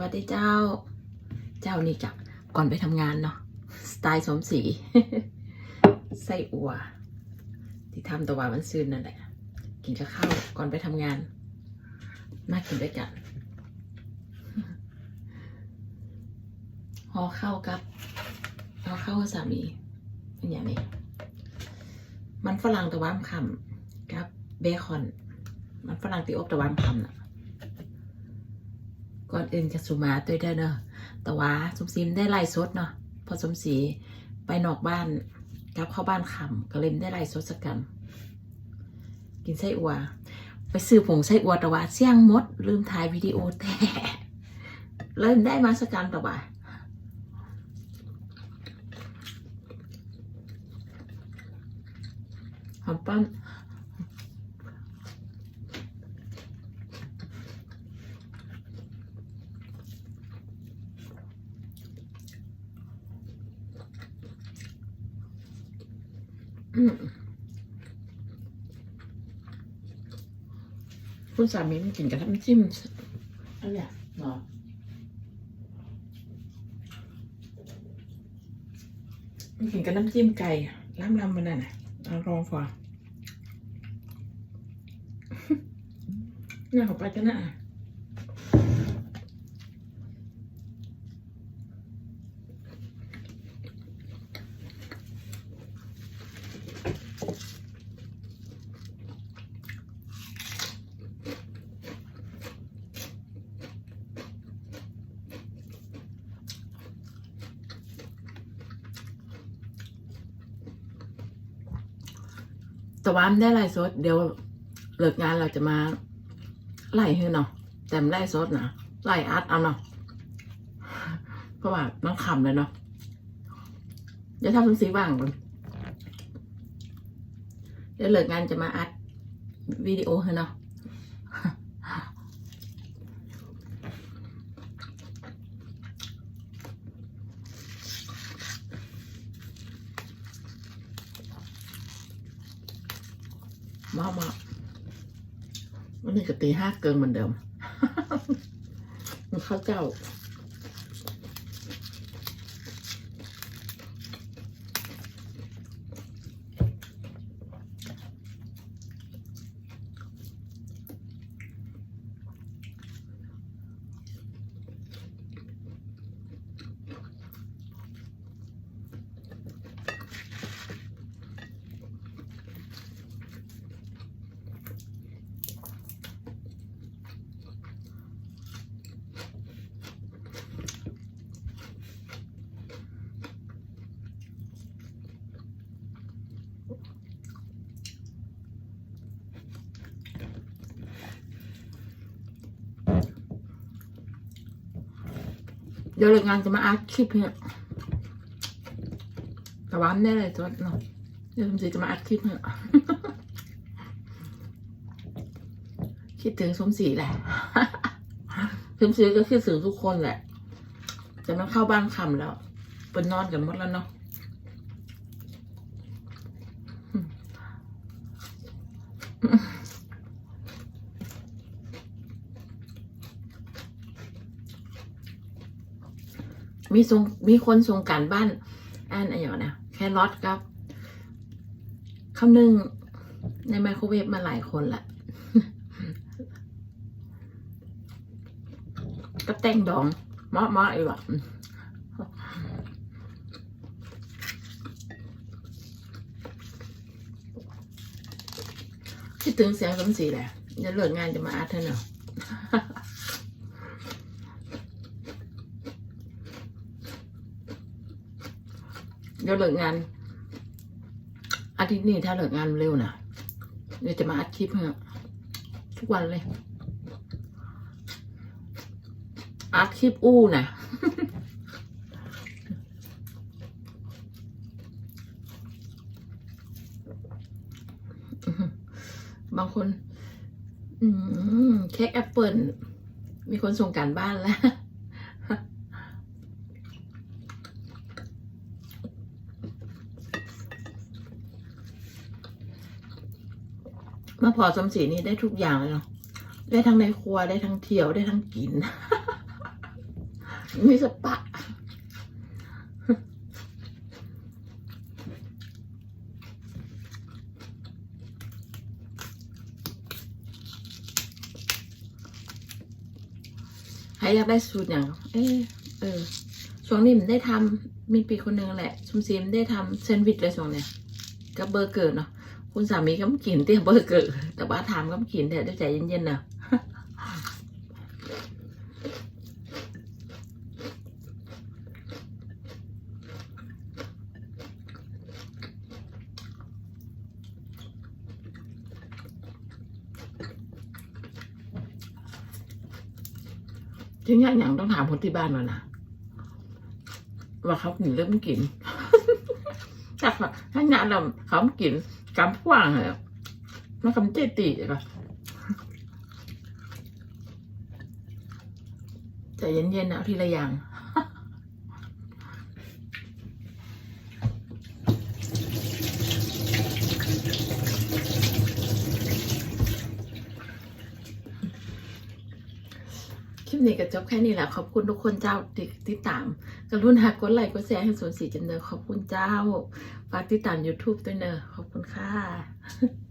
วัสดีเจ้า เจ้านี่จ้ะก่อนไปทำงานเนาะสไตล์สมศรีไส้อัว ที่ทำตะวันวันซืนนั่นแหละ กินกับข้าวก่อนไปทำงาน มากินด้วยกันห่อข้าวกับห่อข้าวกับสามีเป็นอย่างนี้ มันฝรั่งตะวันคำกับเบคอน มันฝรั่งตีอบตะวันคำน่ะ ก่อนอื่นจะสุมาตัวได้เนอะแต่ว่าสมศรีได้ไล่สดเนาะพอสมศรีไปนอกบ้านกลับเข้าบ้านคำก็เลยได้ไล่สดสักกันกินไส้อัว ไปซื้อผงไส้อัวแต่ว่าเสี่ยงมด ลืมถ่ายวิดีโอแต่เริ่มได้มาสักกันแต่ว่าหอมป้อม คุณสามีมันกินกับน้ำจิ้มอันเนี้ยเนาะมันกินกับน้ำจิ้มไก่ล้ำล้ำมันน่ะนะเอาลองฟอน่าขอไปกันนะ แต่ว่ามันได้ไล่สด เดี๋ยวเลิกงานเราจะมาไล่ให้เนาะแต่ไม่ไล่สดนะไล่อัดเอาเนาะเพราะว่ามันขำเลยเนาะเดี๋ยวทำสีว่างก่อนเดี๋ยวเลิกงานจะมาอัดวิดีโอให้เนาะ มามาวันนี้ก็ตีห้าเกินเหมือนเดิม มันเข้าเจ้า เดี๋ยวเลิกงานจะมาอัดคลิปเนี่ยแต่ว่าไม่ได้เลยจดเนาะเดี๋ยวสมศรีจะมาอัดคลิปเนี่ยคิดถึงสมศรีแหละสมศรีก็คิดถึงทุกคนแหละ จะมาเข้าบ้านคำแล้วเป็นนอนกันหมดแล้วเนาะมี ส่งมีคนส่งการบ้านอันอะไรอย่างนะแครอทครับคำหนึ่งในไมโครเวฟมาหลายคนละกับแตงดองเมาะเมาะไอ้วะคิดถึงเสียงสมศรีแหละจะเลิกงานจะมาอาร์ตเธอเนาะ เดี๋ยวเลิกงาน อาทิตย์นี้ถ้าเลิกงานเร็วนะเดี๋ยวจะมาอัดคลิปให้ทุกวันเลย อัดคลิปอู้นะบางคนเค้กแอปเปิลมีคนส่งการบ้านแล้ว มาพอสมศรีนี่ได้ทุกอย่างเลยเนาะได้ทั้งในครัวได้ทั้งเที่ยวได้ทั้งกิน มีสปะใครอยากได้สูตรอย่างเออเออช่วงนี้มันได้ทำมีปีคนหนึ่งแหละชุมซีมนได้ทำแซนด์วิชเลยช่วงเนี้ยกับเบอร์เกอร์เนาะ คุณสามีก็ไม่กินเตี้ยเบอร์เกอร์แต่ว่าถามก็ไม่กินแต่ด้วยใจเย็นๆเนาะจริงอย่างต้องถามคนที่บ้านมานะว่าเขากินหรือไม่กิน ถ้าเขาถ้างานเราเขาไม่กิน กำกว้างเลยมันกำเจตีก็ใจเย็นๆนะทีละอย่างคลิปนี้ก็จบแค่นี้แหละ ขอบคุณทุกคนเจ้าที่ติดตาม กรุณากดไลค์กดแชร์ให้สวนสีจันเนอร์ขอบคุณเจ้า ฝากติดตาม YouTube ด้วยเนอขอบคุณค่ะ